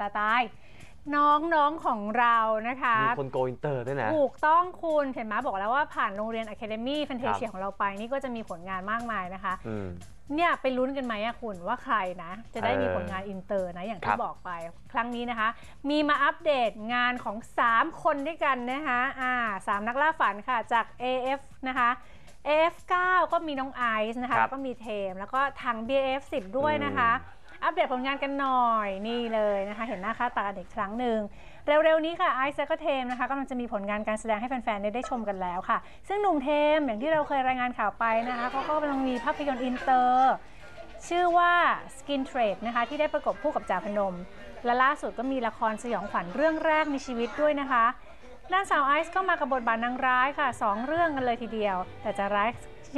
ตาตาย น้องๆของเรานะคะมีคนโกอินเตอร์ด้วยนะ ถูกต้องคุณเห็นไหมบอกแล้วว่าผ่านโรงเรียน Academy f a n t a s i a ครับของเราไปนี่ก็จะมีผลงานมากมายนะคะอืมเนี่ยไปลุ้นกันไหมอะคุณว่าใครนะ จะได้มีเออผลงานอินเตอร์นะอย่างครัที่บบอกไป ครั้งนี้นะคะ มีมาอัปเดตงานของ 3 คนด้วยกันนะคะอ่าสามนักล่าฝันค่ะจาก AF นะคะ AF9 ก็มีน้องไอซ์นะคะครับแล้วก็มีเทม แล้วก็ทาง BF10 ด้วยนะคะ อัปเดตผลงานกันหน่อยนี่เลยนะคะ เห็นหน้าค่าตากันอีกครั้งหนึ่งเร็วๆนี้ค่ะไอซ์และก็เทมนะคะกำลังจะมีผลงานการแสดงให้แฟนๆ ได้ชมกันแล้วค่ะ ซึ่งหนุ่มเทมอย่างที่เราเคยรายงานข่าวไปนะคะเขาก็กำลังมีภาพยนตร์อินเตอร์ ชื่อว่า Skin Trade นะคะ ที่ได้ประกบคู่กับจ่าพนม และล่าสุดก็มีละครสยองขวัญเรื่องแรกในชีวิตด้วยนะคะด้านสาวไอซ์ก็มากับบทบาทนางร้ายค่ะสองเรื่องกันเลยทีเดียว แต่จะร้าย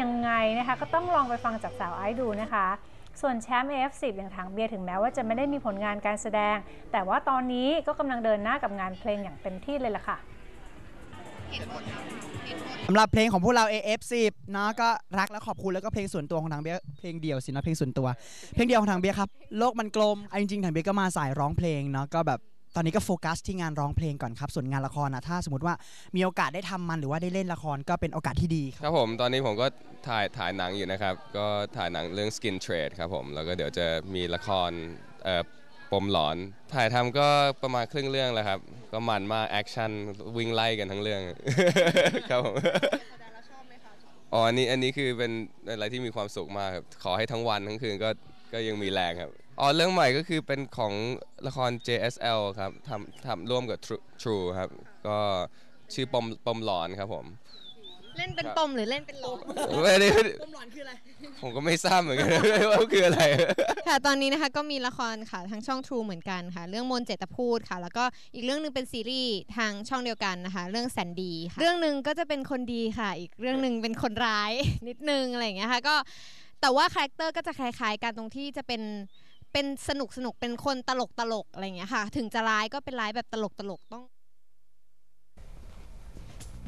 ยังไงนะคะ ก็ต้องลองไปฟังจากสาวไอซ์ดูนะคะ ส่วนแชมป์ AF10 อย่างถังเบียร์ถึงแม้ว่าจะไม่ได้มีผลงานการแสดง แต่ว่าตอนนี้ก็กำลังเดินหน้ากับงานเพลงอย่างเต็มที่เลยล่ะค่ะสำหรับเพลงของพวกเรา AF10 เนาะก็รักและขอบคุณแล้วก็เพลงส่วนตัวของทางเบียร์เพลงเดียวสินะเพลงส่วนตัว เพลงเดียวของทางเบียร์ครับโลกมันกลมเอาจริงๆทางเบียร์ก็มาสายร้องเพลงเนาะก็แบบ ตอนนี้ก็โฟกัสที่งานร้องเพลงก่อนครับ ส่วนงานละครนะถ้าสมมติว่ามีโอกาสได้ทำมันหรือว่าได้เล่นละครก็เป็นโอกาสที่ดีครับครับผมตอนนี้ผมก็ถ่ายถ่ายหนังอยู่นะครับ ก็ถ่ายหนังเรื่อง Skin Trade ครับผมแล้วก็เดี๋ยวจะมีละครเอ่อปมหลอน ถ่ายทำก็ประมาณครึ่งเรื่องแล้วครับ ก็มันมากแอคชั่นวิ่งไล่กันทั้งเรื่องครับผมอ๋ออันนี้อันนี้คือเป็นอะไรที่มีความสุขมากครับขอให้ทั้งวันทั้งคืนก็ก็ยังมีแรงครับ อ๋อเรื่องใหม่ก็คือเป็นของละคร JSL ครับทำทำร่วมกับ True, True ครับ ก็ชื่อปมปมหลอนครับผม เล่นเป็นปมหรือเล่นเป็นหลอนไม่ได้ผมก็ไม่ทราบเหมือนกัน ว่าคืออะไร ค่ะตอนนี้นะคะก็มีละครค่ะทางช่อง True เหมือนกันค่ะ เรื่องมนต์เจตพูดค่ะ แล้วก็อีกเรื่องหนึงเป็นซีรีส์ทางช่องเดียวกันนะคะ เรื่องแสนดีค่ะ เรื่องหนึ่งก็จะเป็นคนดีค่ะ อีกเรื่องหนึ่งเป็นคนร้าย นิดนึงอะไรอย่างเงี้ยค่ะก็แต่ว่าคาแรคเตอร์ก็จะคล้ายๆกันตรงที่จะเป็น เป็นสนุกสนุกเป็นคนตลกตลกอะไรเงี้ยค่ะ ถึงจะร้ายก็เป็นร้ายแบบตลกตลกต้อง